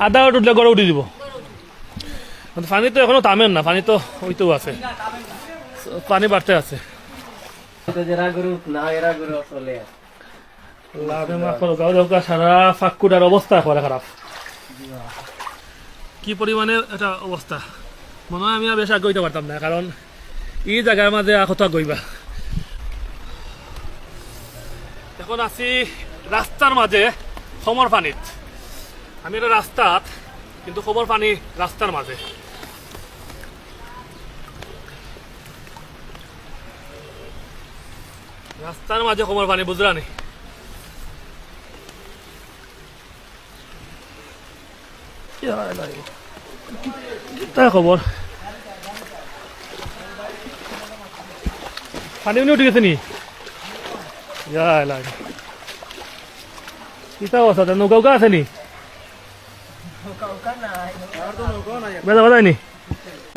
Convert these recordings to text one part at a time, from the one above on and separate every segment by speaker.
Speaker 1: ঘণ্টা উঠলে গড়ে উঠে দিব। পানি তো এখনও থামেন না পানি তো ওইতেও আছে। পানি বাড়তে আছে। কি পরিমাণে এটা অবস্থা মনে হয় আমি বেশ আগে পারতাম না কারণ এই জায়গার মাঝে কথা গইবা এখন আছি রাস্তার মাঝে সমর পানিত। আমি এটা রাস্তাত, কিন্তু খবর পানি রাস্তার মাঝে। রাস্তার মাঝে খবর পানি, বুঝলা নি? তাই খবর? পানি উনি উঠে গেছে নি? লাগে কিতা অবস্থা? নৌকা আছে নি? বেদা বেদাই নি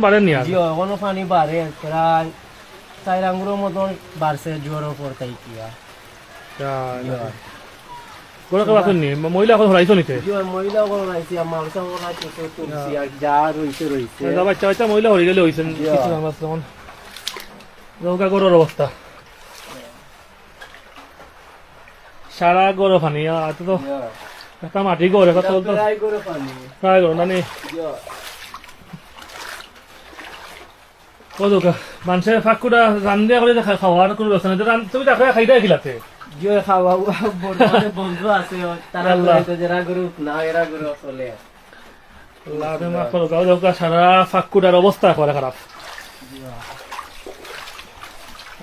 Speaker 1: বাড়েন নি আর
Speaker 2: এখনও পানি বাড়ে প্রায় চার আঙ্গুরের মতন বাড়ছে জোরের উপর তাই কিয়া
Speaker 1: গোড়া কেউ নি মহিলা এখন হরাইছো নিতে
Speaker 2: মহিলা কোনো নাইছি মানুষ কোনো নাইছি তো তুলসি আর যা রইছে রইছে
Speaker 1: বাচ্চা বাচ্চা মহিলা গেলে. কিছু আমার অবস্থা সারা পানি আর তো একটা মাটি গড়ে কথা বলতো
Speaker 2: প্রায় করে পানি
Speaker 1: প্রায় নানি
Speaker 2: জিও
Speaker 1: মানুষের ফাঁকুটা রান দিয়া করে খাওয়ার কোনো ব্যবস্থা নেই তো রান- তুমি দেখো খিলাতে
Speaker 2: জিও খাওয়া বর্তমানে বন্ধু আছে তারা যারা গরু না এরা চলে
Speaker 1: করো সারা ফাঁকুটার অবস্থা করে খারাপ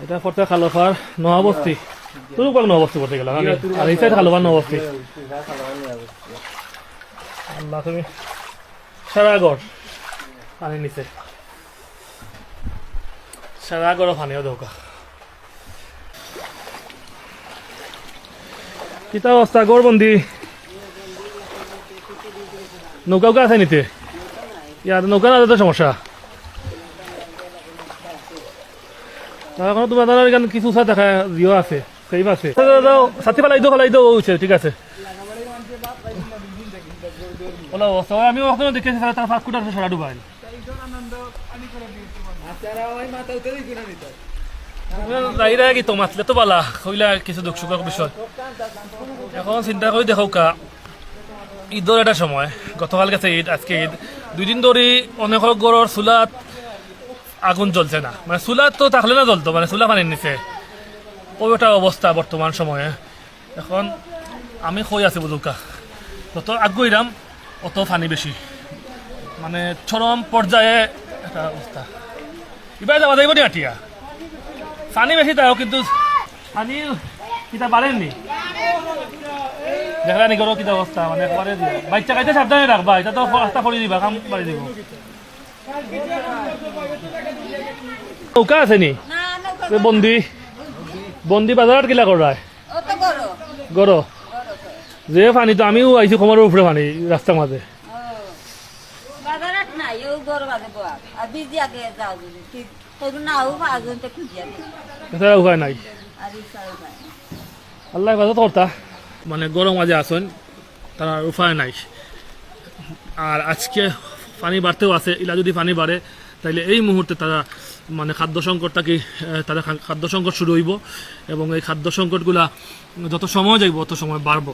Speaker 1: এটা পড়তে খালোফার নহাবস্তি তুরুক পাক নহাবস্তি পড়তে গেলাম আমি আর এই সাইড খালোফার নহাবস্তি আল্লাহ তুমি সারা গড় পানি নিচে। সারা গড় পানিও দৌকা কিতা অবস্থা গড়বন্দি নৌকা উকা আছে নিতে ইয়ার নৌকা না তো সমস্যা। এখন তোমার কিছু দেখা জিও আছে। সেই হচ্ছে ঠিক আছে। আমি ওখানে দেখেছি তার ফাঁক কুটার সারা কিছু দুঃখ সুখক বিষয়। এখন চিন্তা করে দেখো কা ঈদের একটা সময়। গতকাল গেছে ঈদ, আজকে ঈদ। দুই দিন ধরে অনেক গড়র চুলাত আগুন জ্বলছে না। মানে চুলাত তো থাকলে না জ্বলতো মানে চুলা পানির নিচে একটা অবস্থা বর্তমান সময়ে। এখন আমি কই আছি বুঝুকা যত আগুইরাম অত পানি বেশি মানে চরম পর্যায়ে একটা অবস্থা এবার যাওয়া যাইব নি আটিয়া পানি বেশি তাও কিন্তু পানি কিতা বাড়েননি দেখা নি করো কিতা অবস্থা মানে একবারে বাচ্চা কাইতে সাবধানে রাখবা এটা তো রাস্তা করে দিবা কাম বাড়ি দিব। নৌকা আছে নি? বন্দি। বন্দি বাজারত কিলা
Speaker 3: বড়
Speaker 1: গর যে পানি তো আমিও আইছি কমার উপরে পানি
Speaker 3: দে
Speaker 1: এছাড়া উপায় নাই। আল্লাহ হেফাজত কর্তা মানে গরম মাঝে আসেন তার উপায় নাই। আর আজকে পানি বাড়তেও আছে ইলা যদি পানি বাড়ে তাইলে এই মুহূর্তে তারা মানে খাদ্য সংকটটাকে তারা খাদ্য সংকট শুরু হইব এবং এই খাদ্য সংকটগুলা যত সময় যাইব তত সময় বাড়বো।